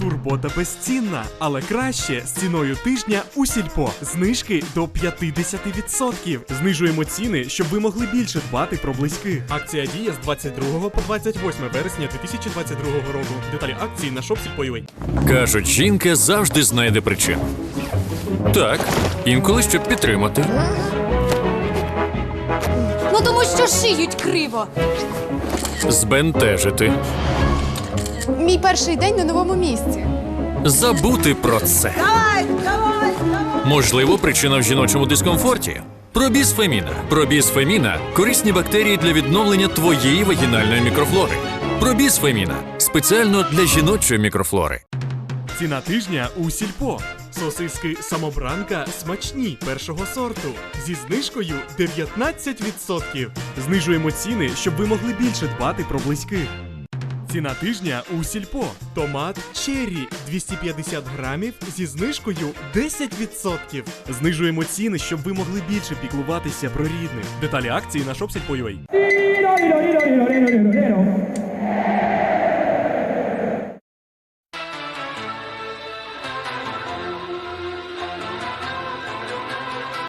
Турбота безцінна, але краще з ціною тижня у сільпо. Знижки до 50%. Знижуємо ціни, щоб ви могли більше дбати про близьких. Акція діє з 22 по 28 вересня 2022 року. Деталі акції на shopsільпо.ua. Кажуть, жінка завжди знайде причину. Так, інколи щоб підтримати. Що шиють криво. Збентежити. Мій перший день на новому місці. Забути про це. Можливо, причина в жіночому дискомфорті. Пробіз Феміна. Пробіз Феміна корисні бактерії для відновлення твоєї вагінальної мікрофлори. Пробіз Феміна спеціально для жіночої мікрофлори. Ціна тижня у сільпо. Сосиски самобранка смачні першого сорту зі знижкою 19%. Знижуємо ціни, щоб ви могли більше дбати про близьких. Ціна тижня у сільпо. Томат черрі 250 грамів зі знижкою 10%. Знижуємо ціни, щоб ви могли більше піклуватися про рідних. Деталі акції на shopsільпо.ua.